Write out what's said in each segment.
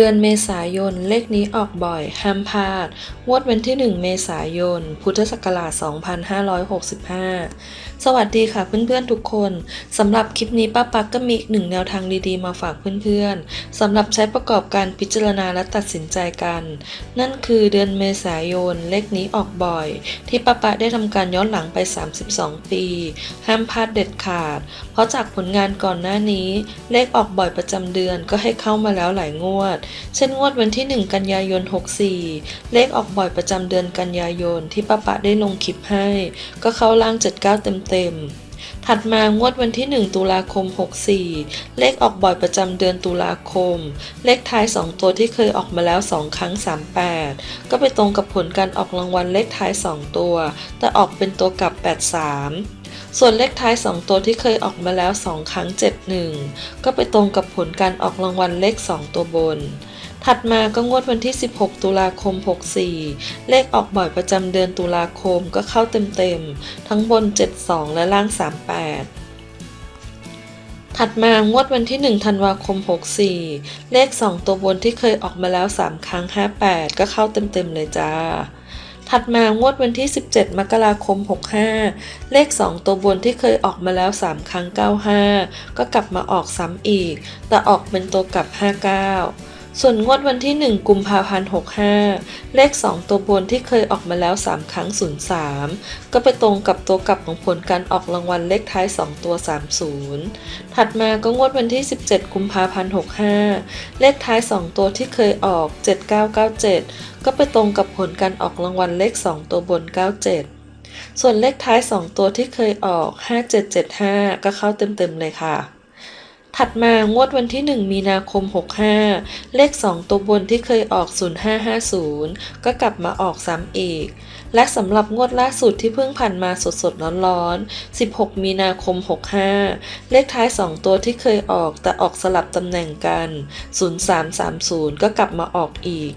ดือนเมษายน เลขนี้ออกบ่อยห้ามพลาด งวดวันที่ 1 เมษายน พุทธศักราช 2565 สวัสดีค่ะเพื่อนๆทุกคนสำหรับคลิปนี้ป้าปักก็มีอีกหนึ่งแนวทางดีๆมาฝากเพื่อนๆสำหรับใช้ประกอบการพิจารณาและตัดสินใจกัน นั่นคือเดือนเมษายน เลขนี้ออกบ่อย ที่ป้าปักได้ทำการย้อนหลังไป 32 ปี ห้ามพลาดเด็ดขาด เพราะจากผลงานก่อนหน้านี้ เลขออกบ่อยประจำเดือนก็ให้เข้ามาแล้วหลายงวดเช่นงวดวันที่ 1 กันยายน 64 เลขออกบ่อยประจำเดือนกันยายนที่ป้าปะได้ลงคลิปให้ ก็เข้าล่าง 79 เต็มๆถัดมางวดวันที่ 1 ตุลาคม 64 เลขออกบ่อยประจำเดือนตุลาคม เลขท้าย 2 ตัวที่เคยออกมาแล้ว 2 ครั้ง 38 ก็ไปตรงกับผลการออกรางวัลเลขท้าย 2 ตัว แต่ออกเป็นตัวกลับ 83 ส่วนเลขท้าย 2 ตัวที่เคยออกมาแล้ว 2 ครั้ง 1 ก็ไปตรงกับผลการออกรางวัลเลข 2 ตัวบน ถัดมาก็งวดวันที่ 16 ตุลาคม 64 เลขออกบ่อยประจำเดือนตุลาคมก็เข้าเต็มๆ ทั้งบน 72 และล่าง 38ถัดมางวดวันที่ 1 ธันวาคม 64 เลข 2 ตัวบนที่เคยออกมาแล้ว 3 ครั้ง 58 ก็เข้าเต็มๆเลยจ้า ถัดมางวดวันที่ 17 มกราคม 65 เลข 2 ตัวบนที่เคยออกมาแล้ว 3 ครั้ง 95 ก็กลับมาออกซ้ำอีก แต่ออกเป็นตัวกลับ 59 ส่วนงวดวันที่ 1 กุมภาพันธ์ 65 เลข 2 ตัวบนที่เคยออกมาแล้ว 3 ครั้ง 03 ก็ไปตรงกับตัวกลับของผลการออกรางวัลเลขท้าย 2 ตัว 30 ถัดมาก็งวดวันที่ 17 กุมภาพันธ์ 65 เลขท้าย 2 ตัวที่เคยออก 7997 ก็ไปตรงกับผลการออกรางวัลเลข 2 ตัวบน 97ส่วนเลขท้าย 2 ตัวที่เคยออก 5775 ก็เข้าเต็ม ๆ เลยค่ะ ถัดมางวดวันที่ 1 มีนาคม 65 เลข 2 ตัวบนที่เคยออก 0550 ก็กลับมาออกซ้ำอีก และสำหรับงวดล่าสุดที่เพิ่งผ่านมาสดๆร้อนๆ 16 มีนาคม 65 เลขท้าย 2 ตัวที่เคยออกแต่ออกสลับตำแหน่งกัน 0330 ก็กลับมาออกอีก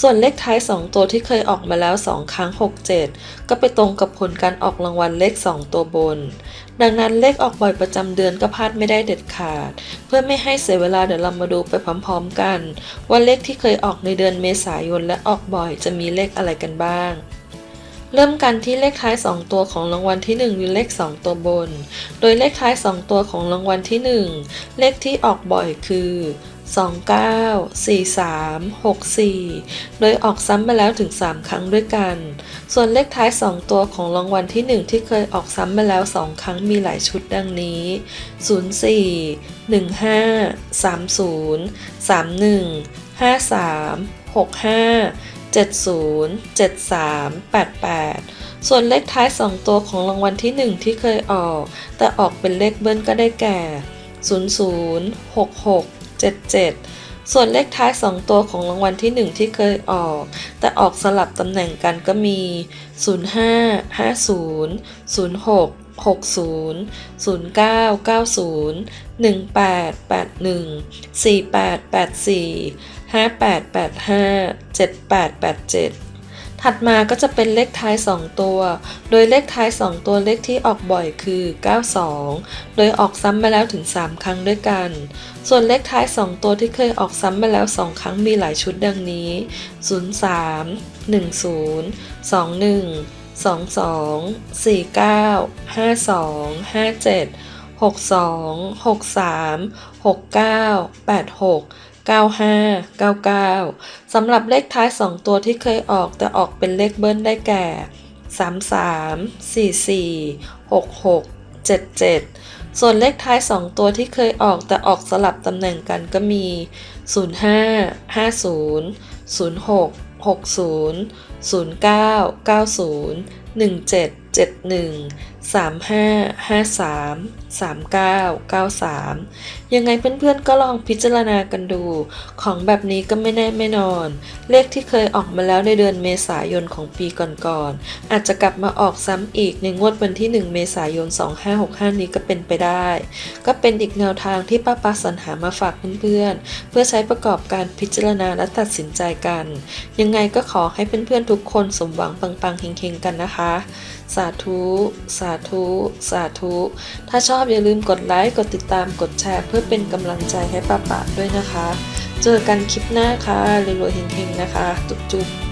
ส่วนเลขท้าย 2 ตัวที่เคยออกมาแล้ว 2 ครั้ง 67 ก็ไปตรงกับผลการออกรางวัลเลข 2 ตัวบน ดังนั้นเลขออกบ่อยประจำเดือนก็พลาดไม่ได้เด็ดขาด เพื่อไม่ให้เสียเวลาเดี๋ยวเรามาดูไปพร้อมๆกัน ว่าเลขที่เคยออกในเดือนเมษายนและออกบ่อยจะมีเลขอะไรกันบ้างเริ่มกันที่เลขท้าย 2 ตัวของรางวัลที่1หรือเลข 2 ตัวบน โดยเลขท้าย 2 ตัวของรางวัลที่ 1 เลขที่ออกบ่อยคือ 29 43 64 โดยออกซ้ำมาแล้วถึง 3 ครั้งด้วยกัน ส่วนเลขท้าย 2 ตัวของรางวัลที่ 1 ที่เคยออกซ้ำมาแล้ว 2 ครั้งมีหลายชุดดังนี้ 04 15 30 31 53 65 70 73 88 ส่วนเลขท้าย 2 ตัวของรางวัลที่ 1 ที่เคยออก แต่ออกเป็นเลขเบิ้ลก็ได้แก่ 00 66 77 ส่วนเลขท้าย 2 ตัวของรางวัลที่ 1 ที่เคยออก แต่ออกสลับตำแหน่งกันก็มี 05 50 06 60 09 90 18 81 48 84 58 85 78 87 ถัดมาก็จะเป็นเลขท้าย 2 ตัว โดยเลขท้าย 2 ตัวเลขที่ออกบ่อยคือ 92 โดยออกซ้ำมาแล้วถึง 3 ครั้งด้วยกัน ส่วนเลขท้าย 2 ตัวที่เคยออกซ้ำมาแล้ว 2 ครั้งมีหลายชุดดังนี้ 03 10 21 22 49 52 57 62 63 69 86 95 99 สำหรับเลขท้าย 2 ตัวที่เคยออกแต่ออกเป็นเลขเบิ้ลได้แก่ 33 44 66 77 ส่วนเลขท้าย 2 ตัวที่เคยออกแต่ออกสลับตำแหน่งกันก็มี 05 50 06 60 09 90 17 71 35 53 39 93 ยังไงเพื่อนๆก็ลองพิจารณากันดู ของแบบนี้ก็ไม่แน่ไม่นอน เลขที่เคยออกมาแล้วในเดือนเมษายนของปีก่อนๆ อาจจะกลับมาออกซ้ำอีกในงวดวันที่ 1 เมษายน 2565 นี้ก็เป็นไปได้ ก็เป็นอีกแนวทางที่ป้าปาสรรหามาฝากเพื่อนๆ เพื่อใช้ประกอบการพิจารณาและตัดสินใจกัน ยังไงก็ขอให้เพื่อนๆทุกคนสมหวังปังๆเฮงๆกันนะคะสาธุ สาธุ สาธุ ถ้าชอบอย่าลืมกดไลค์ กดติดตาม กดแชร์ เพื่อเป็นกำลังใจให้ป้าปะด้วยนะคะ เจอกันคลิปหน้าค่ะรวยๆเฮงๆนะคะ จุ๊บๆ